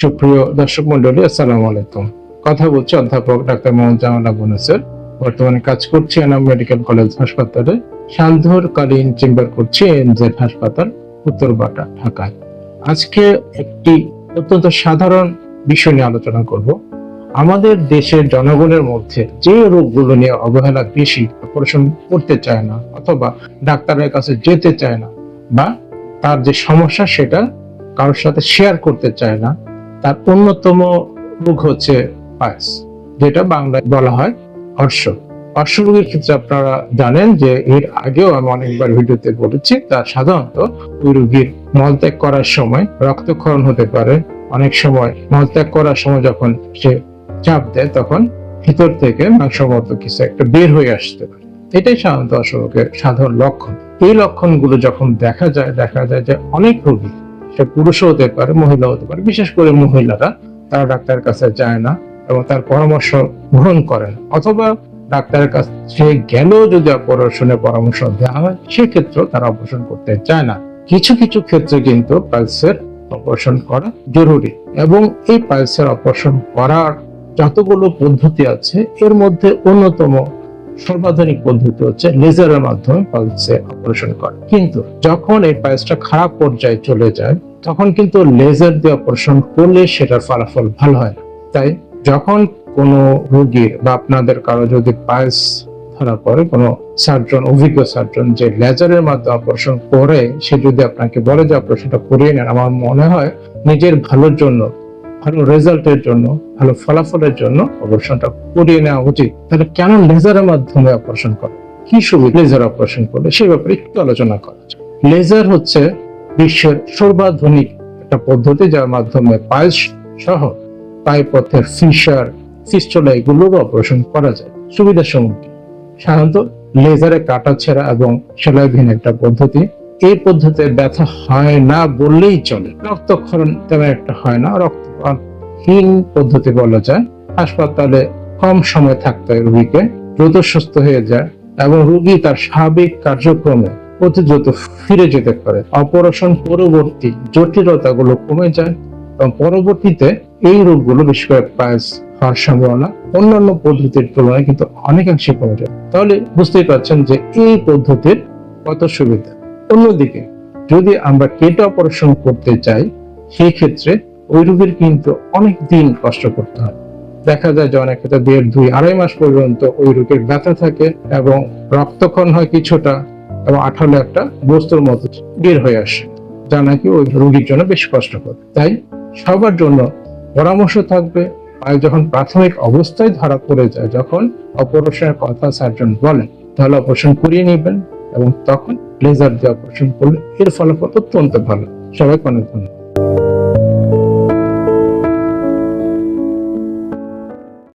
সুপ্রিয় দর্শক মন্ডলী আসসালামু আলাইকুম। কথা বলছি অধ্যাপক ডাক্তার মোহাম্মদ জামাল আবু নাসের বর্তমানে কাজ করছি এনাম মেডিকেল কলেজ হাসপাতালে। সান্ধ্যকালীন চেম্বার করছি এনজেড হাসপাতাল উত্তরবাটা ঢাকায়। আজকে একটি অত্যন্ত সাধারণ বিষয় নিয়ে আলোচনা করব। আমাদের দেশের জনগণের মধ্যে যে রোগগুলো নিয়ে অবহেলা বেশি, অপারেশন করতে চায় না, অথবা ডাক্তারের কাছে যেতে চায় না, বা তার যে সমস্যা সেটা কারোর সাথে শেয়ার করতে চায় না তার অন্যতম রোগ হচ্ছে পায়েস, যেটা বাংলায় বলা হয় অর্শ। অর্শ রোগের ক্ষেত্রে আপনারা জানেন যে এর আগেও আমি অনেকবার ভিডিওতে বলেছি, তা সাধারণত ওই রোগীর মলত্যাগ করার সময় রক্তক্ষরণ হতে পারে। অনেক সময় মলত্যাগ করার সময় যখন সে চাপ দেয়, তখন ভিতর থেকে মাংসমত কিছু একটা বের হয়ে আসতে পারে। এটাই সাধারণত অর্শ সাধারণ লক্ষণ। এই লক্ষণগুলো যখন দেখা যায় দেখা যায় যে অনেক রোগী সে পুরুষও হতে পারে মহিলা হতে পারে। বিশেষ করে মহিলারা, তারা ডাক্তারের কাছে যায় না এবং তার পরামর্শ গ্রহণ করেন অথবা ডাক্তারের কাছে গেলেও যদি অপারেশনের পরামর্শ দেওয়া হয়, সেক্ষেত্রেও তারা অপারেশন করতে চায় না। কিছু কিছু ক্ষেত্রে কিন্তু পালসের অপারেশন করা জরুরি এবং এই পালসের অপারেশন করার যতগুলো পদ্ধতি আছে, এর মধ্যে অন্যতম সর্বাধুনিক পদ্ধতি হচ্ছে লেজারের মাধ্যমে পালসে অপারেশন করা কিন্তু যখন এই পালসটা খারাপ পর্যায়ে চলে যায়, তখন কিন্তু লেজার দিয়ে অপারেশন করলে সেটার ফলাফল ভালো হয়। তাই যখন কোনো রোগীর বা আপনাদের কারও যদি পায়েস ধরা পড়ে, কোনো সার্জন অভিজ্ঞ সার্জন যে লেজারের মাধ্যমে অপারেশন করে, সে যদি আপনাকে বলে যে অপারেশনটা করিয়ে নেন আমার মনে হয় নিজের ভালোর জন্য ভালো রেজাল্টের জন্য, ভালো ফলাফলের জন্য অপারেশনটা করিয়ে নেওয়া উচিত। তাহলে কেন লেজারের মাধ্যমে অপারেশন করা? কি সুবিধা? লেজার অপারেশন করলে সে ব্যাপারে একটু আলোচনা করা যায় লেজার হচ্ছে বিশ্বের সর্বাধুনিক একটা পদ্ধতি যার মাধ্যমে পায়েস সহ পাইপথের ফিশার ফিস্টোলা এগুলোরও অপারেশন করা যায়। সুবিধার সম্মুখীন। সাধারণত লেজারে কাটা ছেঁড়া এবং সেলাইভিন একটা পদ্ধতি এই পদ্ধতিতে ব্যথা হয় না বললেই চলে। রক্তক্ষরণ তেমন একটা হয় না রক্তহীন পদ্ধতি বলা যায়। হাসপাতালে কম সময় থাকতে হয় রোগীকে, দ্রুত সুস্থ হয়ে যায় এবং রোগী তার স্বাভাবিক কার্যক্রমে অতি দ্রুত ফিরে যেতে পারে। অপারেশন পরবর্তী জটিলতাগুলো কমে যায় এবং পরবর্তীতে এই রোগগুলো বিশেষ করে পায়েস হওয়ার সম্ভাবনা অন্যান্য পদ্ধতির তুলনায় কিন্তু অনেকাংশে কমে যায়। তাহলে বুঝতেই পারছেন যে এই পদ্ধতির কত সুবিধা। অন্যদিকে, যদি আমরা কেটে অপারেশন করতে চাই, সেই ক্ষেত্রে ওই রোগীর কিন্তু অনেক দিন কষ্ট করতে হয় দেখা যায় যে অনেক ক্ষেত্রে দেড়, দুই, আড়াই মাস পর্যন্ত ওই রোগীর ব্যথা থাকে এবং রক্তক্ষরণ হয় কিছুটা এবং আঠালো একটা বস্তুর মতো বের হয়ে আসে, যা নাকি ওই রোগীর জন্য বেশ কষ্টকর। তাই সবার জন্য পরামর্শ থাকবে, আর যখন প্রাথমিক অবস্থায় ধরা পড়ে যায়, যখন অপারেশনের কথা সার্জন বলেন, তাহলে অপারেশন করিয়ে নেবেন এবং তখন লেজার দিয়ে অপারেশন করলে এর ফলাফল অত্যন্ত ভালো। সবাই অনেক ধন্যবাদ।